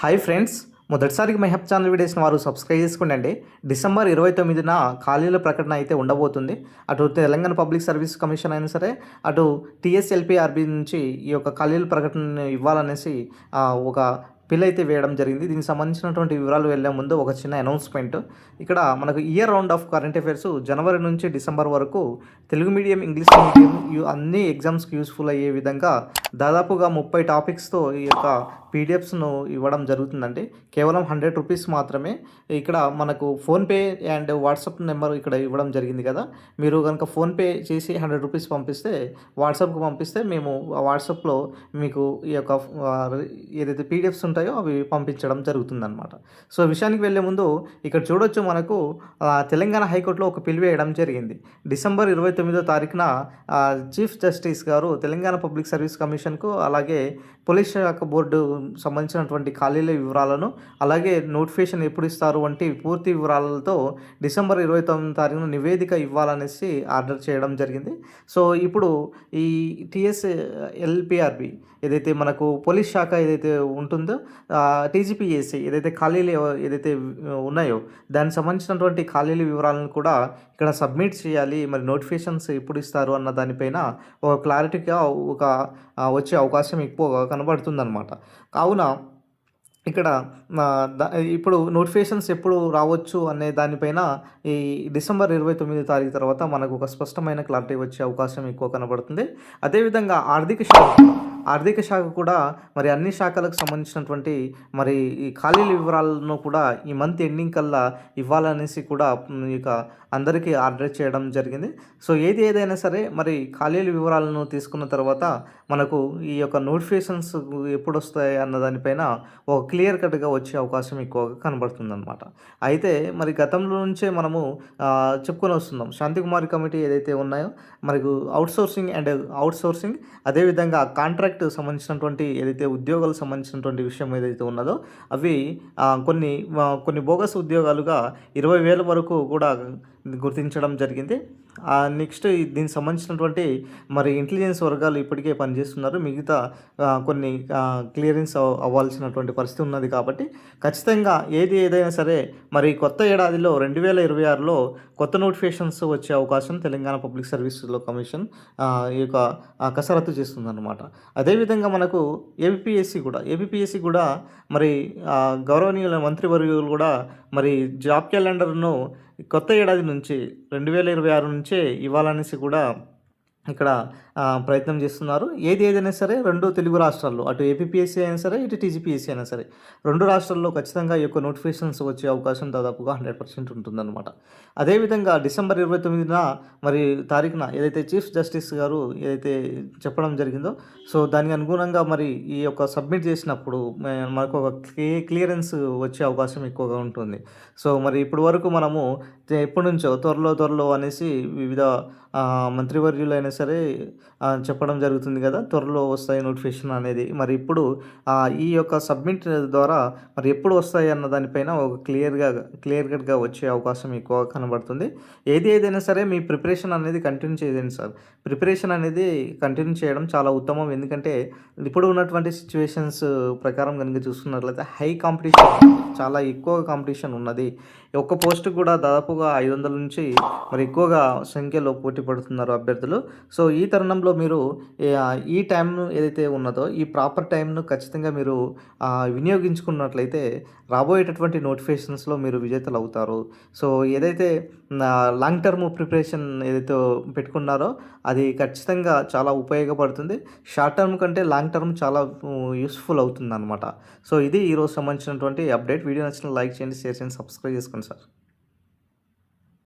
Hi friends మొదటిసారికి my హెప్ channel వీడియోస్ని వారు సబ్స్క్రైబ్ చేసుకోండి డిసెంబర్ ఇరవై తొమ్మిదిన ఖాళీల ప్రకటన అయితే ఉండబోతుంది. అటు తెలంగాణ పబ్లిక్ సర్వీస్ కమిషన్ అయినా సరే అటు టీఎస్ఎల్పిఆర్బి నుంచి ఈ యొక్క ఖాళీల ప్రకటన ఇవ్వాలనేసి ఒక బిల్ అయితే వేయడం జరిగింది. దీనికి సంబంధించినటువంటి వివరాలు వెళ్ళే ముందు ఒక చిన్న అనౌన్స్మెంట్ ఇక్కడ మనకు year round of current affairs జనవరి నుంచి డిసెంబర్ వరకు తెలుగు మీడియం ఇంగ్లీష్ మీడియం అన్ని ఎగ్జామ్స్కి యూస్ఫుల్ అయ్యే విధంగా దాదాపుగా ముప్పై టాపిక్స్తో ఈ యొక్క పీడిఎఫ్స్ను ఇవ్వడం జరుగుతుందండి. కేవలం హండ్రెడ్ రూపీస్ మాత్రమే ఇక్కడ మనకు ఫోన్పే అండ్ వాట్సాప్ నెంబర్ ఇక్కడ ఇవ్వడం జరిగింది కదా. మీరు కనుక ఫోన్పే చేసి హండ్రెడ్ రూపీస్ పంపిస్తే వాట్సాప్కి పంపిస్తే మేము వాట్సాప్లో మీకు ఈ యొక్క ఏదైతే పీడిఎఫ్స్ ఉంటాయో అవి పంపించడం జరుగుతుందన్నమాట. సో విషయానికి వెళ్ళే ముందు ఇక్కడ చూడొచ్చు మనకు తెలంగాణ హైకోర్టులో ఒక పిలుపు వేయడం జరిగింది. డిసెంబర్ ఇరవై తొమ్మిదో తారీఖున చీఫ్ జస్టిస్ గారు తెలంగాణ పబ్లిక్ సర్వీస్ కమిషన్కు అలాగే పోలీస్ శాఖ బోర్డు సంబంధించినటువంటి ఖాళీల వివరాలను అలాగే నోటిఫికేషన్ ఎప్పుడు ఇస్తారు వంటి పూర్తి వివరాలతో డిసెంబర్ ఇరవై తొమ్మిది తారీఖున నివేదిక ఇవ్వాలనేసి ఆర్డర్ చేయడం జరిగింది. సో ఇప్పుడు ఈ టిఎస్ ఎల్పిఆర్బి ఏదైతే మనకు పోలీస్ శాఖ ఏదైతే ఉంటుందో టీజీపీఎస్సీ ఏదైతే ఖాళీలు ఏదైతే ఉన్నాయో దానికి సంబంధించినటువంటి ఖాళీల వివరాలను కూడా ఇక్కడ సబ్మిట్ చేయాలి. మరి నోటిఫికేషన్స్ ఎప్పుడు ఇస్తారు అన్న దానిపైన ఒక క్లారిటీగా ఒక వచ్చే అవకాశం ఎక్కువగా కనబడుతుందన్నమాట. కావున ఇక్కడ ఇప్పుడు నోటిఫికేషన్స్ ఎప్పుడు రావచ్చు అనే దానిపైన ఈ డిసెంబర్ ఇరవై తొమ్మిది తారీఖు తర్వాత మనకు ఒక స్పష్టమైన క్లారిటీ వచ్చే అవకాశం ఎక్కువ కనబడుతుంది. అదేవిధంగా ఆర్థిక శాఖ ఆర్థిక శాఖ కూడా మరి అన్ని శాఖలకు సంబంధించినటువంటి మరి ఈ ఖాళీల వివరాలను కూడా ఈ మంత్ ఎండింగ్ కల్లా ఇవ్వాలనేసి కూడా ఇక అందరికీ ఆర్డర్ చేయడం జరిగింది. సో ఏది ఏదైనా సరే మరి ఖాళీల వివరాలను తీసుకున్న తర్వాత మనకు ఈ యొక్క నోటిఫికేషన్స్ ఎప్పుడు వస్తాయి అన్న దానిపైన ఒక క్లియర్ కట్గా వచ్చే అవకాశం ఎక్కువగా కనబడుతుందన్నమాట. అయితే మరి గతంలో నుంచే మనము చెప్పుకొని వస్తున్నాం. శాంతికుమారి కమిటీ ఏదైతే ఉన్నాయో మనకు outsourcing and outsourcing అదేవిధంగా కాంట్రాక్ట్ సంబంధించినటువంటి ఏదైతే ఉద్యోగాలకు సంబంధించినటువంటి విషయం ఏదైతే ఉన్నదో అవి కొన్ని కొన్ని బోగస్ ఉద్యోగాలుగా ఇరవై వేల వరకు కూడా గుర్తించడం జరిగింది. నెక్స్ట్ దీనికి సంబంధించినటువంటి మరి ఇంటెలిజెన్స్ వర్గాలు ఇప్పటికే పనిచేస్తున్నారు. మిగతా కొన్ని క్లియరెన్స్ అవ్వాల్సినటువంటి పరిస్థితి ఉన్నది కాబట్టి ఖచ్చితంగా ఏది ఏదైనా సరే మరి కొత్త ఏడాదిలో రెండు వేల ఇరవై ఆరులో కొత్త నోటిఫికేషన్స్ వచ్చే అవకాశం తెలంగాణ పబ్లిక్ సర్వీసులో కమిషన్ ఈ యొక్క కసరత్తు చేస్తుందన్నమాట. అదేవిధంగా మనకు ఏబిపిఎస్సి కూడా ఏబిపిఎస్సి కూడా మరి గౌరవనీయుల మంత్రివర్యులు కూడా మరి జాబ్ క్యాలెండర్ను కొత్త ఏడాది నుంచి రెండు వేల ఇరవై ఆరు నుంచే ఇవ్వాలనేసి కూడా ఇక్కడ ప్రయత్నం చేస్తున్నారు. ఏది ఏదైనా సరే రెండు తెలుగు రాష్ట్రాల్లో అటు ఏపీఎస్సీ అయినా సరే ఇటు టీజీపీఎస్సీ అయినా సరే రెండు రాష్ట్రాల్లో ఖచ్చితంగా ఈ యొక్క నోటిఫికేషన్స్ వచ్చే అవకాశం దాదాపుగా హండ్రెడ్ పర్సెంట్ ఉంటుందన్నమాట. అదేవిధంగా డిసెంబర్ ఇరవై తొమ్మిదిన మరి తారీఖున ఏదైతే చీఫ్ జస్టిస్ గారు ఏదైతే చెప్పడం జరిగిందో సో దానికి అనుగుణంగా మరి ఈ యొక్క సబ్మిట్ చేసినప్పుడు మనకు ఒక క్లియర్ క్లియరెన్స్ వచ్చే అవకాశం ఎక్కువగా ఉంటుంది. సో మరి ఇప్పటి వరకు మనము ఎప్పటి నుంచో త్వరలో త్వరలో అనేసి వివిధ మంత్రివర్యులైనా సరే చెప్పడం జరుగుతుంది కదా త్వరలో వస్తాయి నోటిఫికేషన్ అనేది. మరి ఇప్పుడు ఈ యొక్క సబ్మిట్ ద్వారా మరి ఎప్పుడు వస్తాయి అన్న దానిపైన ఒక క్లియర్గా క్లియర్ కట్గా వచ్చే అవకాశం ఎక్కువ కనబడుతుంది. ఏది ఏదైనా సరే మీ ప్రిపరేషన్ అనేది కంటిన్యూ చేయండి సార్. ప్రిపరేషన్ అనేది కంటిన్యూ చేయడం చాలా ఉత్తమం. ఎందుకంటే ఇప్పుడు ఉన్నటువంటి సిచ్యువేషన్స్ ప్రకారం కనుక చూసుకున్నట్లయితే హై కాంపిటీషన్ చాలా ఎక్కువ కాంపిటీషన్ ఉన్నది. ఒక్క పోస్ట్ కూడా దాదాపుగా ఐదు వందల నుంచి మరి ఎక్కువగా సంఖ్యలో పోటీ పడుతున్నారు అభ్యర్థులు. సో ఈ తరుణంలో మీరు ఈ టైం ఏదైతే ఉన్నదో ఈ ప్రాపర్ టైంను ఖచ్చితంగా మీరు వినియోగించుకున్నట్లయితే రాబోయేటటువంటి నోటిఫికేషన్స్లో మీరు విజేతలు అవుతారు. సో ఏదైతే లాంగ్ టర్మ్ ప్రిపరేషన్ ఏదైతే పెట్టుకున్నారో అది ఖచ్చితంగా చాలా ఉపయోగపడుతుంది. షార్ట్ టర్మ్ కంటే లాంగ్ టర్మ్ చాలా యూస్ఫుల్ అవుతుంది అనమాట సో ఇది ఈరోజు సంబంధించినటువంటి అప్డేట్. వీడియో నచ్చిన లైక్ చేయండి షేర్ చేయండి సబ్స్క్రైబ్ చేసుకోండి సార్.